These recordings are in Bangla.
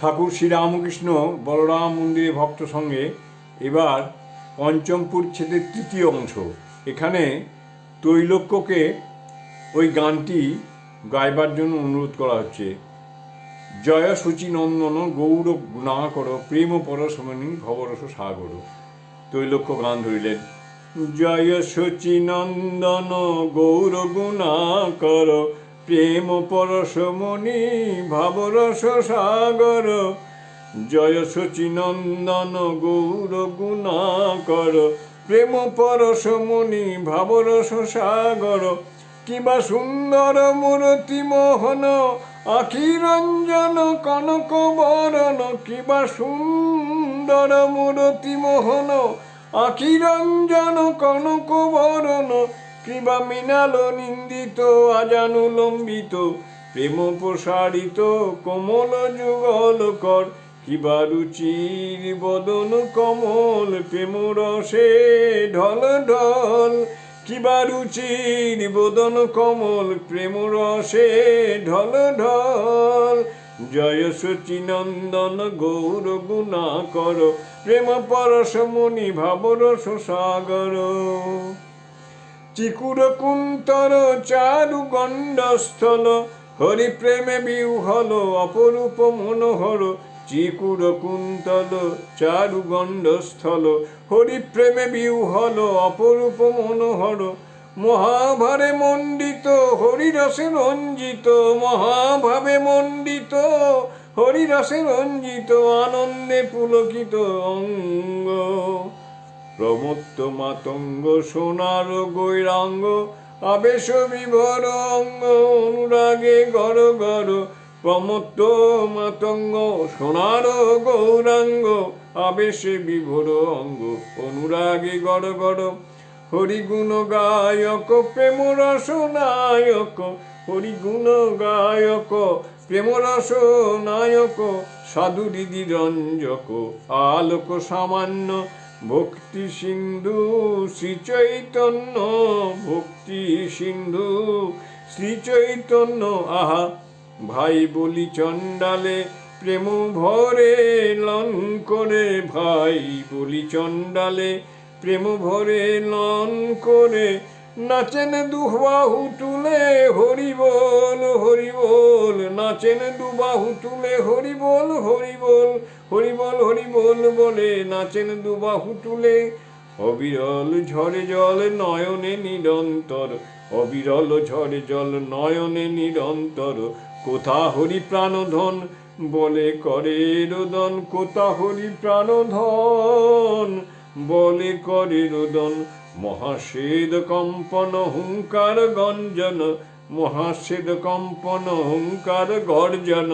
ঠাকুর শ্রীরামকৃষ্ণ বলরাম মন্দিরে ভক্ত সঙ্গে এবার পঞ্চমপুর ছেদের তৃতীয় অংশ। এখানে তৈলক্যকে ওই গানটি গাইবার জন্য অনুরোধ করা হচ্ছে। জয় সূচি নন্দন, গৌর গুণাকর, প্রেম পরশমণি ভবরস সাগর। তৈলক্য গান ধরিলেন। জয় সূচি নন্দন, গৌর গুণাকর প্রেম পরশমণি ভাবরস সাগর, জয় সচি নন্দন, গৌর গুণাকর। প্রেম পরশমণি ভাবরস সাগর কিবা সুন্দর মূরতি মোহন আখি রঞ্জন, কনক বরণ কিবা সুন্দর মূরতি মোহন আখি রঞ্জন, কনক বরণ কিবা মৃণাল নিন্দিত আজানু লম্বিত, প্রেম প্রসারিত, কোমল যুগল কর। কিবা রুচির বদন কমল, প্রেম রসে ঢল ঢল। কিবা রুচির বদন কমল, প্রেম রসে ঢল ঢল। জয় সচি নন্দন, গৌর গুণা কর প্রেম পরশ মণি ভাবরস সাগর চিকুর কুন্তর চারু গণ্ডস্থল। হরি প্রেমে বিহল, অপরূপ মনোহর। চিকুর কুন্তল চারু গণ্ডস্থল। হরি প্রেমে বিহল, অপরূপ মনোহর। মহাভারে মণ্ডিত, হরিরসে রঞ্জিত। মহাভাবে মণ্ডিত, হরিরসে রঞ্জিত। আনন্দে পুলকিত অঙ্গ। প্রমত্ত মাতঙ্গ সোনার গৈরাঙ্গ, আবেশ বিভর অঙ্গ, অনুরাগে গর গর প্রমত্ত মাতঙ্গ সোনার গৌরাঙ্গ, আবেশে বিভোর অঙ্গ, অনুরাগে গর গর হরিগুণ গায়ক প্রেম রস নায়ক, হরিগুণ গায়ক প্রেম রস নায়ক, সাধু দিদি রঞ্জক, আলোক সামান্য ভক্তি সিন্ধু শ্রী চৈতন্য, ভক্তি সিন্ধু শ্রী চৈতন্য। আহা, ভাই বলি চণ্ডালে প্রেম ভরে, লন করে ভাই বলি চণ্ডালে প্রেম ভরে, লন করে। নাচেন দুবাহু তুলে হরি বল হরি বল নাচেন দুবাহু তুলে হরি বল হরি বল হরি বল হরি বল নাচেন দুবাহু তুলে অবিরল ঝরে জল নয়নে নিরন্তর। অবিরল ঝরে জল নয়নে নিরন্তর। কোথা হরি প্রাণধন বলে করে রোদন, কোথা হরি প্রাণধন বলে করে রোদন। মহাষেদ কম্পন হুঙ্কার গঞ্জন মহাষেদ কম্পন হুঙ্কার গর্জন।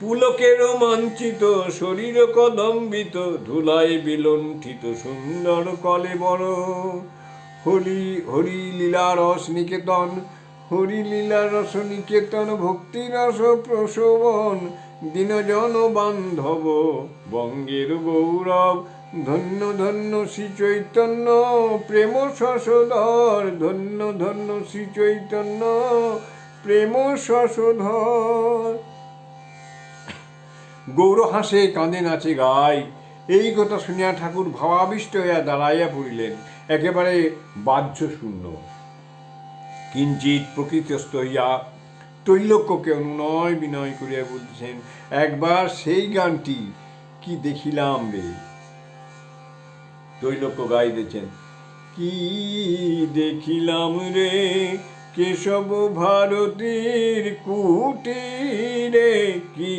পুলকে মাঞ্চিত শরীর কদম্বিত, ধুলায় বিলণ্ঠিত, সুন্দর কলে বড়। হরি হরি লীলা রস নিকেতন, হরি লীলা রস নিকেতন, ভক্তি রস প্রসবন দীনজন বান্ধব, বঙ্গের গৌরব, ধন্য ধন্য শ্রী চৈতন্য, প্রেম শশধর, ধন্য ধন্য শ্রী চৈতন্য, প্রেম শশধর। গৌর হাসে, কাঁদে, নাচে, গায়। এই কথা শুনিয়া ঠাকুর ভাবাবিষ্ট হইয়া দাঁড়াইয়া পড়িলেন। একেবারে বাহ্য শূন্য কিঞ্চিত প্রকৃতিস্থ হইয়া তৈলক্যকে অনুনয় বিনয় করিয়া বলতেছেন, একবার সেই গানটি কি দেখিলাম রে? তৈলক্য গাইতেছেন, কি দেখিলাম রে? কেশব ভারতীর কুটিরে কি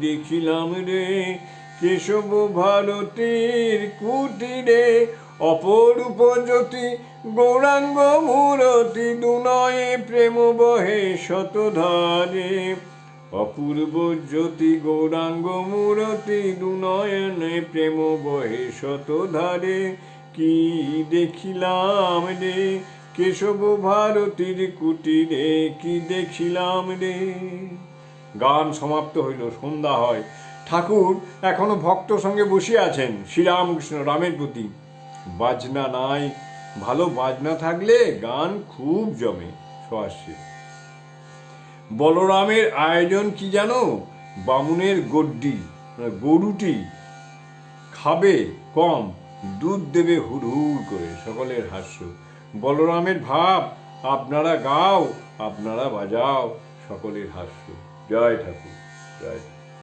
দেখিলাম রে? কেশব ভারতীর কুটিরে অপরূপ জ্যোতি, গৌরাঙ্গ মূরতি, দুনয়ে প্রেম বহে শতধারে। অপূর্ব জ্যোতি, গৌরাঙ্গ মূরতি, দুনয়নে প্রেম বহে শতধারে। কি দেখিলাম রে? কেশব ভারতীর কুটিরে কি দেখিলাম রে? গান সমাপ্ত হইল, সন্ধ্যা হয়। ঠাকুর এখনও ভক্ত সঙ্গে বসে আছেন, শ্রীরামকৃষ্ণ রামের প্রতি। বাজনা নাই, ভালো বাজনা থাকলে গান খুব জমে সহাস্যে বলরামের আয়োজন কি জানো? বামুনের গড্ডি মানে গরুটি খাবে কম, দুধ দেবে হুড়হুড় করে, সকলের হাস্য। বলরামের ভাব আপনারা গাও আপনারা বাজাও সকলের হাস্য। জয় ঠাকুর জয় ঠাকুর।